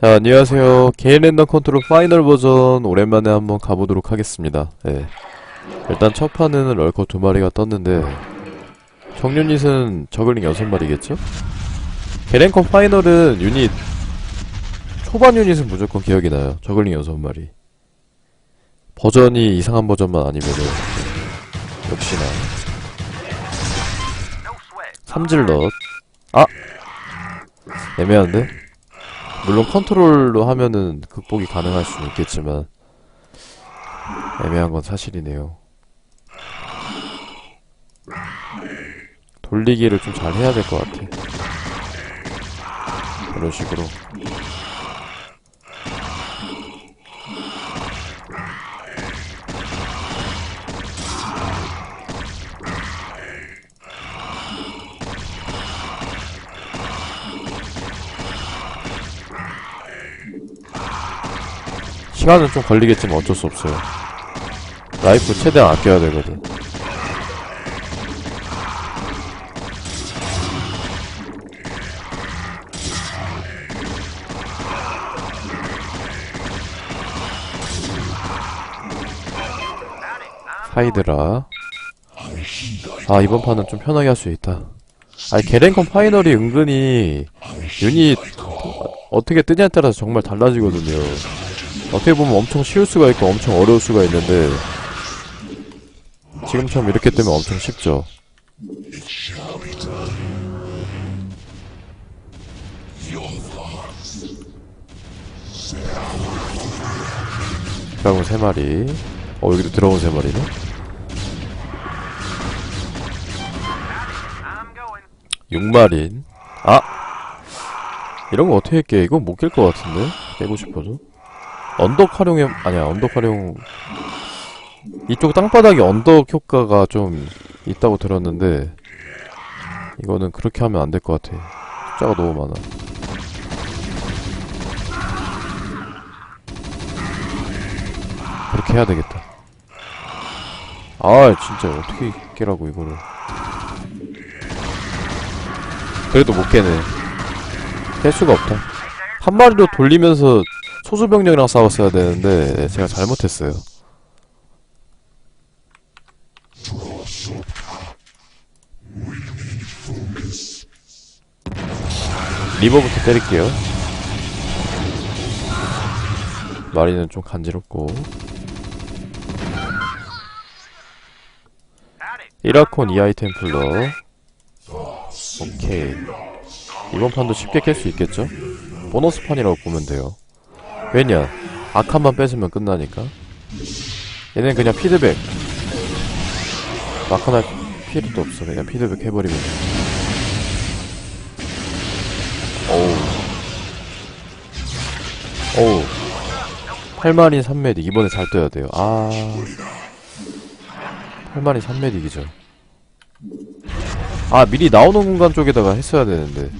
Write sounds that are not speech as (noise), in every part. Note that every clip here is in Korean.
자, 안녕하세요. 개인 랜덤 컨트롤 파이널 버전 오랜만에 한번 가보도록 하겠습니다. 예. 일단 첫 판은 럴커 두 마리가 떴는데 정유닛은 저글링 여섯 마리겠죠? 개랭커 파이널은 유닛 초반 유닛은 무조건 기억이 나요. 저글링 여섯 마리. 버전이 이상한 버전만 아니면은 역시나 삼질럿 아 애매한데? 물론 컨트롤로 하면은 극복이 가능할 수는 있겠지만 애매한 건 사실이네요. 돌리기를 좀 잘 해야 될 것 같아. 이런 식으로. 시간은 좀 걸리겠지만 어쩔 수 없어요. 라이프 최대한 아껴야 되거든. 하이드라. 아, 이번 판은 좀 편하게 할 수 있다. 아니, 게랭컨 파이널이 은근히 유닛 어떻게 뜨냐에 따라서 정말 달라지거든요. 어떻게 보면 엄청 쉬울 수가 있고 엄청 어려울 수가 있는데 지금처럼 이렇게 뜨면 엄청 쉽죠. 드라곤 3마리 어 여기도 드라곤 3마리네 6마린 아! 이런 거 어떻게 깨? 이건 못 깰 것 같은데? 깨고 싶어도 언덕 활용해 아니야 언덕 활용. 이쪽 땅바닥에 언덕 효과가 좀 있다고 들었는데 이거는 그렇게 하면 안 될 것 같아. 숫자가 너무 많아. 그렇게 해야 되겠다. 아 진짜 어떻게 깨라고 이거를. 그래도 못 깨네. 깰 수가 없다. 한 마리로 돌리면서 소수병력이랑 싸웠어야 되는데 제가 잘못했어요. 리버부터 때릴게요. 마리는 좀 간지럽고 1아콘 2아이 템플러 오케이 이번 판도 쉽게 깰 수 있겠죠? 보너스 판이라고 보면 돼요. 왜냐? 아칸만 뺏으면 끝나니까. 얘는 그냥 피드백. 아칸할 필요도 없어. 그냥 피드백 해버리면 돼. 어우. 어우. 8마린 3메딕. 이번에 잘 떠야 돼요. 아. 8마린 3메딕이죠. 아, 미리 나오는 공간 쪽에다가 했어야 되는데.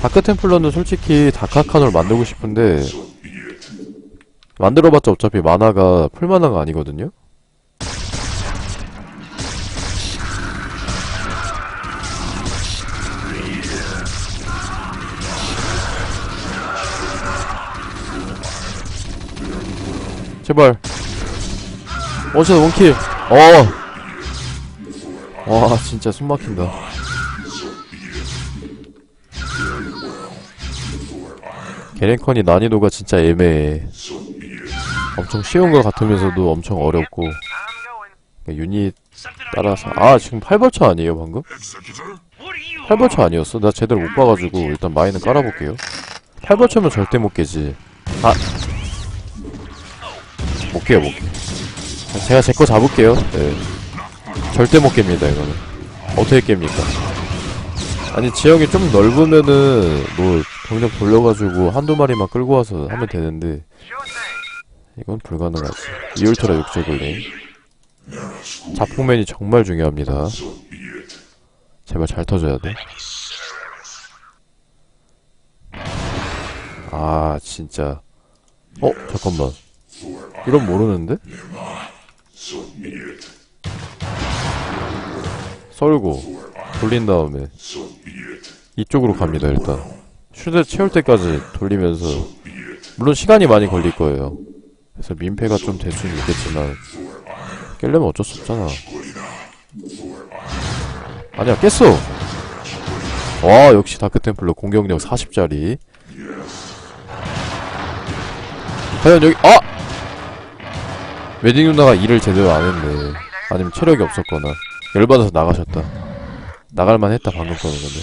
다크 템플러는 솔직히 다카칸을 만들고 싶은데 만들어봤자 어차피 만화가 풀만화가 아니거든요? 제발. 어쨌든 원킬. 어. 와 진짜 숨막힌다 게렌컨이 난이도가 진짜 애매해. 엄청 쉬운 것 같으면서도 엄청 어렵고 그러니까 유닛 따라서 아 지금 8벌처 아니에요 방금? 8벌처 아니었어? 나 제대로 못 봐가지고 일단 마이는 깔아볼게요 8벌처면 절대 못 깨지 아! 못 깨요 못 깨. 제가 제 거 잡을게요 네. 절대 못 깹니다 이거는 어떻게 깹니까 아니 지형이 좀 넓으면은 뭐 병력 돌려가지고 한두 마리만 끌고 와서 하면 되는데 이건 불가능하지 이울트라 육제굴링 자폭맨이 정말 중요합니다 제발 잘 터져야 돼 아, 진짜. 어, 잠깐만. 이런 모르는데? 썰고, 돌린 다음에. 이쪽으로 갑니다, 일단. 쉴드 채울 때까지 돌리면서 물론 시간이 많이 걸릴 거예요. 그래서 민폐가 좀 될 수는 있겠지만 깰려면 어쩔 수 없잖아. 아니야 깼어. 와 역시 다크템플러 공격력 40짜리. 과연 여기 아 웨딩 누나가 일을 제대로 안 했네. 아니면 체력이 없었거나 열받아서 나가셨다. 나갈만 했다 방금 거는 근데.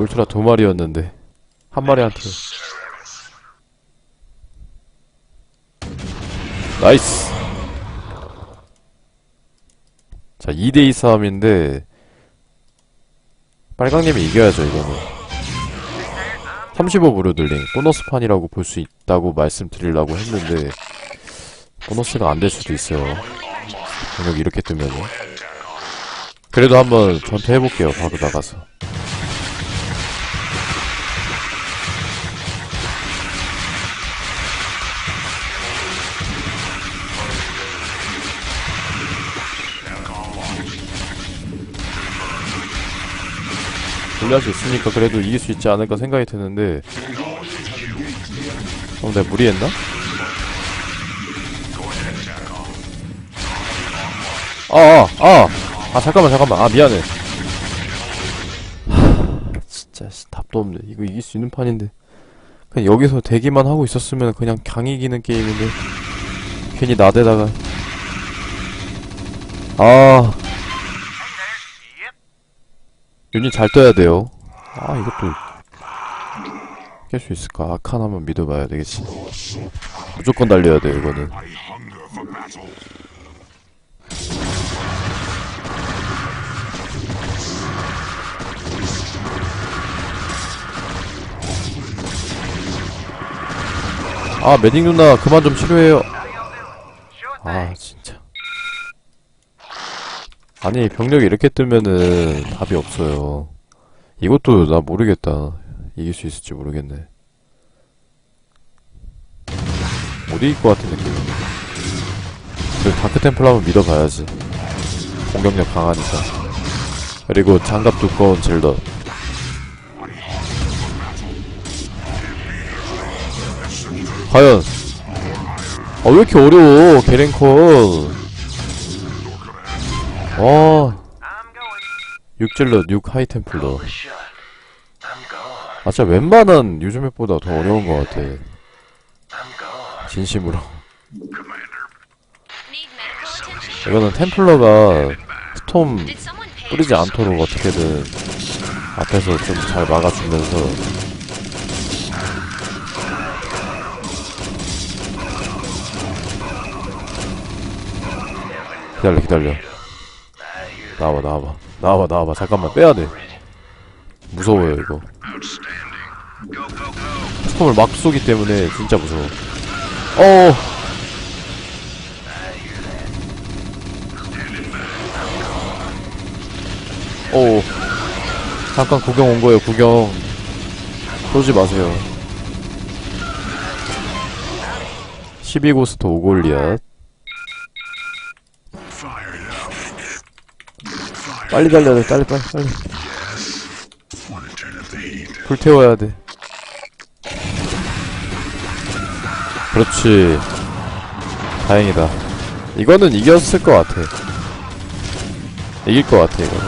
울트라 두 마리였는데. 한 마리한테 나이스! 자 2대2 싸움인데 빨강님이 이겨야죠 이거는. 35 브루들링 보너스판이라고 볼 수 있다고 말씀드리려고 했는데 보너스가 안 될 수도 있어요. 공격 이렇게 뜨면은 그래도 한번 전투 해볼게요 바로 나가서 돌릴 수 있으니까 그래도 이길 수 있지 않을까 생각이 드는데 어, 내가 무리했나? 아, 아, 아! 아, 잠깐만, 잠깐만. 아, 미안해. 하, 진짜, 씨, 답도 없네. 이거 이길 수 있는 판인데. 그냥 여기서 대기만 하고 있었으면 그냥 강 이기는 게임인데. 괜히 나대다가. 아. 유닛 잘 떠야 돼요. 아, 이것도. 깰 수 있을까? 아칸 한번 믿어봐야 되겠지. 무조건 달려야 돼, 이거는. 아, 매딩 누나, 그만 좀 치료해요. 아, 진짜. 아니, 병력이 이렇게 뜨면은 답이 없어요. 이것도 나 모르겠다. 이길 수 있을지 모르겠네. 못 이길 것 같은 느낌인데. 그리고 다크템플 한번 믿어봐야지. 공격력 강하니까. 그리고 장갑 두꺼운 젤더. 과연. 아 왜 이렇게 어려워 게랭컨 와 6젤러 6 하이템플러. 아 진짜 웬만한 요즘 맵보다 더 어려운 것 같아. 진심으로? 이거는 템플러가 스톰 뿌리지 않도록 어떻게든 앞에서 좀 잘 막아주면서 기다려 기다려. 나와봐 나와봐. 나와봐 나와봐. 잠깐만 빼야돼. 무서워요 이거. 스톰을 막 쏘기 때문에 진짜 무서워. 어! 오. 잠깐 구경 온 거예요 구경. 쏘지 마세요. 12고스트 오골리앗 빨리 달려야 돼 빨리 빨리 빨리. 불태워야 돼. 그렇지. 다행이다. 이거는 이겼을 것 같아. 이길 것 같아 이거는.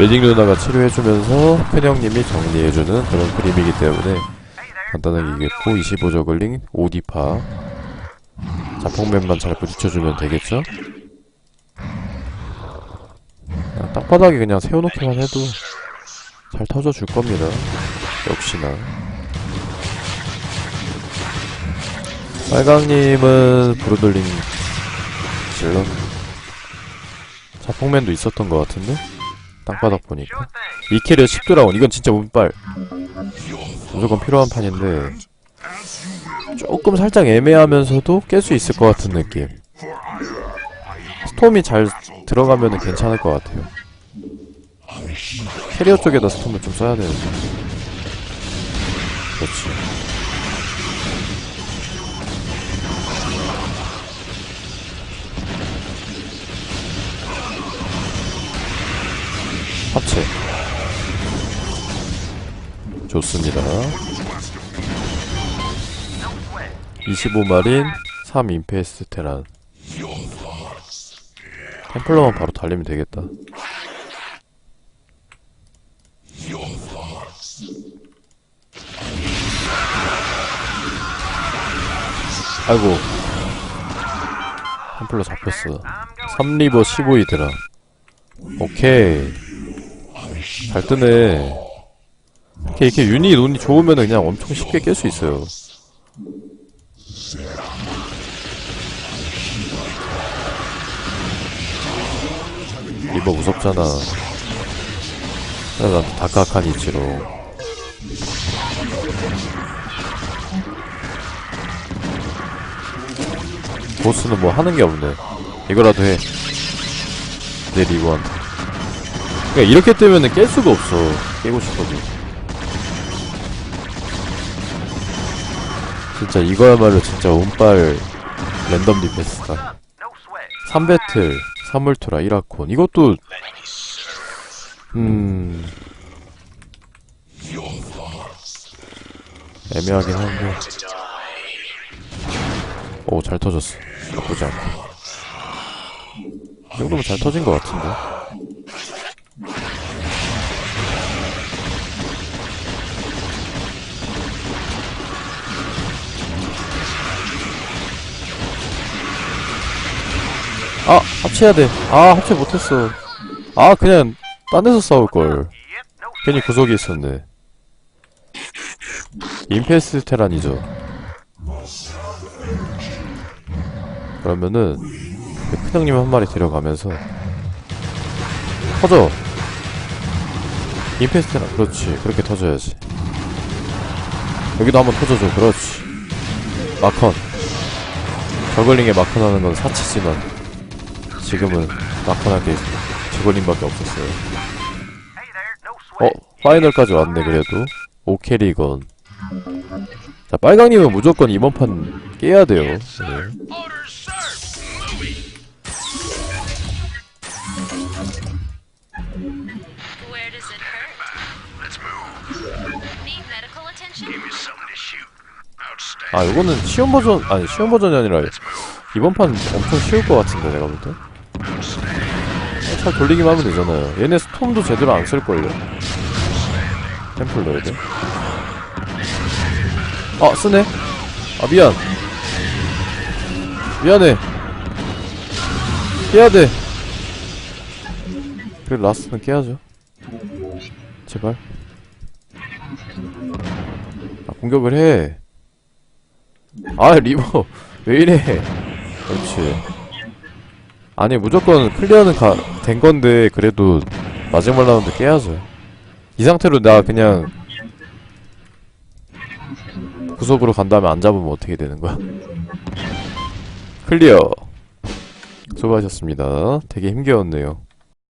매직 누나가 치료해주면서 큰형님이 정리해주는 그런 그림이기 때문에 간단하게 이겼고 25저글링 5디파. 자폭맨만 잘 부딪혀주면 되겠죠? 그냥 땅바닥에 그냥 세워놓기만 해도 잘 터져줄 겁니다. 역시나. 빨강님은 브로들링 질러 자폭맨도 있었던 것 같은데? 땅바닥 보니까. 이캐리어 10드라운 이건 진짜 운빨. 무조건 필요한 판인데 조금 살짝 애매하면서도 깰 수 있을 것 같은 느낌. 스톰이 잘 들어가면은 괜찮을 것 같아요 캐리어 쪽에다 스톰을 좀 써야 되는데 그렇지. 합체. 좋습니다. 25마린 3 임페스트 테란. 템플러만 바로 달리면 되겠다 아이고. 템플러 잡혔어. 3리버 15이더라. 오케이. 잘 뜨네. 이렇게, 이렇게 유닛 운이 좋으면 그냥 엄청 쉽게 깰 수 있어요. 리버 무섭잖아. 나 다카칸 이치로 보스는 뭐 하는 게 없네. 이거라도 해 내 리버한테. 그러니까 이렇게 뜨면은 깰 수가 없어. 깨고 싶어도. 진짜 이거야말로 진짜 운빨 랜덤 디펜스다. 3배틀 3울트라 1아콘. 이것도 음. 애매하긴 한데 오 잘 터졌어. 나쁘지 않고 이 정도면 잘 터진 것 같은데? 아 합체해야 돼아 합체 못했어. 아 그냥 딴 데서 싸울걸. 괜히 구석에 있었네. 임페스 테란이죠 그러면은 그 큰형님 한 마리 데려가면서 터져. 임페스 테란 그렇지. 그렇게 터져야지. 여기도 한번 터져줘. 그렇지. 마컨. 저글링에 마컨 하는 건 사치지만 지금은 마컨 할 게 저글링밖에 없었어요. 어? 파이널까지 왔네 그래도. 오케리건. 자 빨강님은 무조건 이번 판 깨야 돼요. 네. 아 이거는 쉬운 버전 아니 쉬운 버전이 아니라 이번 판 엄청 쉬울 것 같은데 내가 볼 때. 어, 잘 돌리기만 하면 되잖아요. 얘네 스톰도 제대로 안 쓸걸요. 템플 넣어야 돼. 아 쓰네. 아 미안. 미안해. 깨야 돼. 그래 라스트는 깨야죠. 제발. 아 공격을 해. 아 리버. (laughs) 왜 이래? 그렇지. 아니 무조건 클리어는 가, 된 건데 그래도 마지막 라운드 깨야죠 이 상태로 나 그냥 구석으로 간 다음에 안 잡으면 어떻게 되는 거야? (laughs) 클리어. 수고하셨습니다. 되게 힘겨웠네요